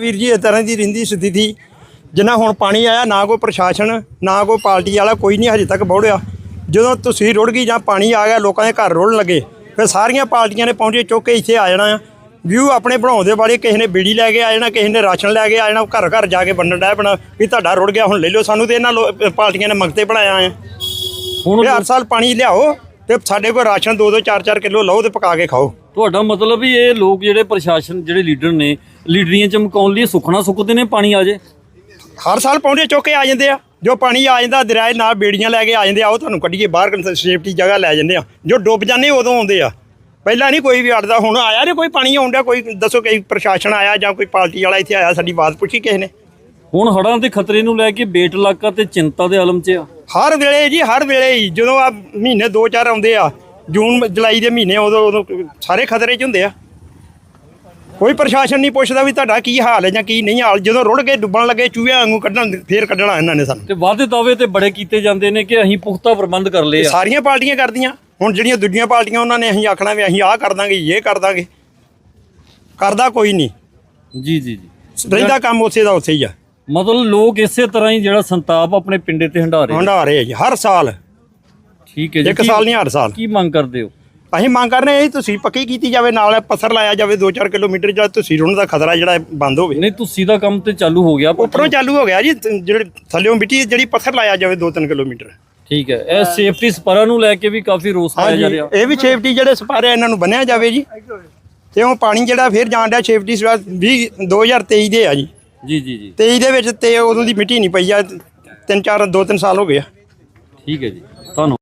ਵੀਰ ਜੀ ਇਸ ਤਰ੍ਹਾਂ ਦੀ ਰਹਿੰਦੀ ਸਥਿਤੀ। ਜਿੰਨਾ ਹੁਣ ਪਾਣੀ ਆਇਆ ਨਾ ਕੋਈ ਪ੍ਰਸ਼ਾਸਨ ਨਾ ਕੋਈ ਪਾਰਟੀ ਵਾਲਾ ਕੋਈ ਨਹੀਂ ਹਜੇ ਤੱਕ ਬੋੜਿਆ। ਜਦੋਂ ਤੁਸੀਂ ਰੁੜ ਗਈ ਜਾਂ ਪਾਣੀ ਆ ਗਿਆ ਲੋਕਾਂ ਦੇ ਘਰ ਰੁੜਨ ਲੱਗੇ ਫਿਰ ਸਾਰੀਆਂ ਪਾਰਟੀਆਂ ਨੇ ਪਹੁੰਚੇ ਚੁੱਕ ਕੇ ਇੱਥੇ ਆ ਜਾਣਾ। ਆ ਵਿਊ ਆਪਣੇ ਬਣਾਉਂਦੇ ਵਾਲੇ ਕਿਸੇ ਨੇ ਬੀੜੀ ਲੈ ਕੇ ਆ ਜਾਣਾ ਕਿਸੇ ਨੇ ਰਾਸ਼ਨ ਲੈ ਕੇ ਆ ਜਾਣਾ ਘਰ ਘਰ ਜਾ ਕੇ ਵੰਡਣ ਡੈ ਬਣਾ ਵੀ ਤੁਹਾਡਾ ਰੁੜ ਗਿਆ ਹੁਣ ਲੈ ਲਓ ਸਾਨੂੰ ਤੇ ਇਹਨਾਂ ਪਾਰਟੀਆਂ ਨੇ ਮੰਗਤੇ ਬਣਾਇਆ ਆ। ਹੁਣ ਹਰ ਸਾਲ ਪਾਣੀ ਲਿਆਓ ਤੇ ਸਾਡੇ ਕੋਲ ਰਾਸ਼ਨ 2-2 4-4 ਕਿਲੋ ਲਓ ਤੇ ਪਕਾ ਕੇ ਖਾਓ। ਤੁਹਾਡਾ ਮਤਲਬ ਵੀ ਇਹ ਲੋਕ ਜਿਹੜੇ ਪ੍ਰਸ਼ਾਸਨ ਜਿਹੜੇ ਲੀਡਰ ਨੇ ਲੀਡਰੀਆਂ ਚਮਕਾਉਣ ਲਈ ਸੁਖਣਾ ਸੁੱਕਦੇ ਨੇ ਪਾਣੀ ਆ ਜੇ? ਹਰ ਸਾਲ ਪੌਂਡੇ ਚੁੱਕ ਕੇ ਆ ਜਾਂਦੇ ਆ। ਜੋ ਪਾਣੀ ਆ ਜਾਂਦਾ ਦਰਿਆਏ ਨਾਲ ਬੇੜੀਆਂ ਲੈ ਕੇ ਆ ਜਾਂਦੇ ਆ ਉਹ ਤੁਹਾਨੂੰ ਕੱਢੀਏ ਬਾਹਰ ਸੇਫਟੀ ਜਗ੍ਹਾ ਲੈ ਜਾਂਦੇ ਆ। ਜੋ ਡੁੱਬ ਜਾਂਦੇ ਉਦੋਂ ਆਉਂਦੇ ਆ। ਪਹਿਲਾਂ ਨਹੀਂ ਕੋਈ ਵੀ ਅੜਦਾ ਹੁਣ ਆਇਆ ਨਹੀਂ ਕੋਈ ਪਾਣੀ ਆਉਂਦਾ ਕੋਈ ਦੱਸੋ ਕੋਈ ਪ੍ਰਸ਼ਾਸਨ ਆਇਆ ਜਾਂ ਕੋਈ ਪਾਰਟੀ ਵਾਲਾ ਇੱਥੇ ਆਇਆ ਸਾਡੀ ਬਾਤ ਪੁੱਛੀ ਕਿਸੇ ਨੇ। ਹੁਣ ਹੜ੍ਹਾਂ ਦੇ ਖਤਰੇ ਨੂੰ ਲੈ ਕੇ ਬੇਟ ਇਲਾਕਾ ਤੇ ਚਿੰਤਾ ਦੇ ਆਲਮ 'ਚ ਆ। ਹਰ ਵੇਲੇ ਜੀ ਹਰ ਵੇਲੇ ਜਦੋਂ ਆ ਮਹੀਨੇ 2-4 ਆਉਂਦੇ ਆ ਜੂਨ ਜੁਲਾਈ ਦੇ ਮਹੀਨੇ ਉਦੋਂ ਉਦੋਂ ਸਾਰੇ ਖਤਰੇ 'ਚ ਹੁੰਦੇ ਆ। ਕੋਈ ਪ੍ਰਸ਼ਾਸਨ ਨਹੀਂ ਪੁੱਛਦਾ ਵੀ ਤੁਹਾਡਾ ਕੀ ਹਾਲ ਹੈ ਜਾਂ ਕੀ ਨਹੀਂ ਹਾਲ। ਜਦੋਂ ਰੁੜ ਕੇ ਡੁੱਬਣ ਲੱਗੇ ਚੂਹਿਆਂ ਵਾਂਗੂ ਕੱਢਣ ਫੇਰ ਕੱਢਣਾ ਇਹਨਾਂ ਨੇ ਸਾਨੂੰ। ਤੇ ਵਾਅਦੇ ਦਾਅਵੇ ਤੇ ਬੜੇ ਕੀਤੇ ਜਾਂਦੇ ਨੇ ਕਿ ਅਸੀਂ ਪੁਖਤਾ ਪ੍ਰਬੰਧ ਕਰ ਲਏ ਆ। ਸਾਰੀਆਂ ਪਾਰਟੀਆਂ ਕਰਦੀਆਂ। ਹੁਣ ਜਿਹੜੀਆਂ ਦੂਜੀਆਂ ਪਾਰਟੀਆਂ ਉਹਨਾਂ ਨੇ ਅਸੀਂ ਆਖਣਾ ਵੀ ਅਸੀਂ ਆਹ ਕਰ ਦਾਂਗੇ ਇਹ ਕਰ ਦਾਂਗੇ। ਕਰਦਾ ਕੋਈ ਨਹੀਂ। ਜੀ ਜੀ ਜੀ। ਰਹਿੰਦਾ ਕੰਮ ਉਸੇ ਦਾ ਉਸੇ ਹੀ ਆ। ਮਤਲਬ ਲੋਕ ਇਸੇ ਤਰ੍ਹਾਂ ਹੀ ਜਿਹੜਾ ਸੰਤਾਪ ਆਪਣੇ ਪਿੰਡੇ ਤੇ ਹੰਢਾ ਰਹੇ। ਹੰਡਾ ਰਹੇ ਆ ਜੀ ਹਰ ਸਾਲ। ਠੀਕ ਹੈ ਜੀ। ਇੱਕ ਕੀ- ਸਾਲ ਨਹੀਂ ਹਰ ਸਾਲ। ਕੀ ਮੰਗ ਕਰਦੇ ਹੋ? ਅਸੀਂ ਮੰਗ ਕਰ ਰਹੇ ਹਾਂ ਇਹ ਤੁਸੀਂ ਪੱਕੀ ਕੀਤੀ ਜਾਵੇ ਨਾਲ ਪੱਥਰ ਲਾਇਆ ਜਾਵੇ 2-4 ਕਿਲੋਮੀਟਰ ਜਾਂ ਤੁਸੀਂ ਰੁੜਨ ਦਾ ਖਤਰਾ ਜਿਹੜਾ ਬੰਦ ਹੋਵੇ। ਨਹੀਂ ਤੁਸੀਂ ਦਾ ਕੰਮ ਤੇ ਚਾਲੂ ਹੋ ਗਿਆ ਪਰ ਉੱਪਰੋਂ ਚਾਲੂ ਹੋ ਗਿਆ ਜੀ ਤ- ਜਿਹੜੇ ਥੱਲੇੋਂ ਮਿੱਟੀ ਜਿਹੜੀ ਪੱਥਰ ਲਾਇਆ ਜਾਵੇ 2-3 ਕਿਲੋਮੀਟਰ। ਠੀਕ ਹੈ। ਇਹ ਸੇਫਟੀ ਸਪਰਾਂ ਨੂੰ ਲੈ ਕੇ ਵੀ ਕਾਫੀ ਰੋਸ ਪਾਇਆ ਜਾ ਰਿਹਾ। ਇਹ ਵੀ ਸੇਫਟੀ ਜਿਹੜੇ ਸਪਾਰੇ ਇਹਨਾਂ ਨੂੰ ਬੰਨਿਆ ਜਾਵੇ ਜੀ। ਤੇ ਉਹ ਪਾਣੀ ਜਿਹੜਾ ਫੇਰ ਜਾਣ ਡਿਆ ਸੇਫਟੀ 20 2023 ਦੇ ਆ ਜੀ। ਜੀ ਜੀ ਜੀ। 23 ਦੇ ਵਿੱਚ ਤੇ ਉਦੋਂ ਦੀ ਮਿੱਟੀ ਨਹੀਂ ਪਈ ਆ ਤਿੰਨ ਚਾਰ ਦੋ ਤਿੰਨ ਸਾਲ ਹੋ ਗਏ ਆ। ਠੀਕ ਹੈ ਜੀ। ਧੰਨਵਾਦ।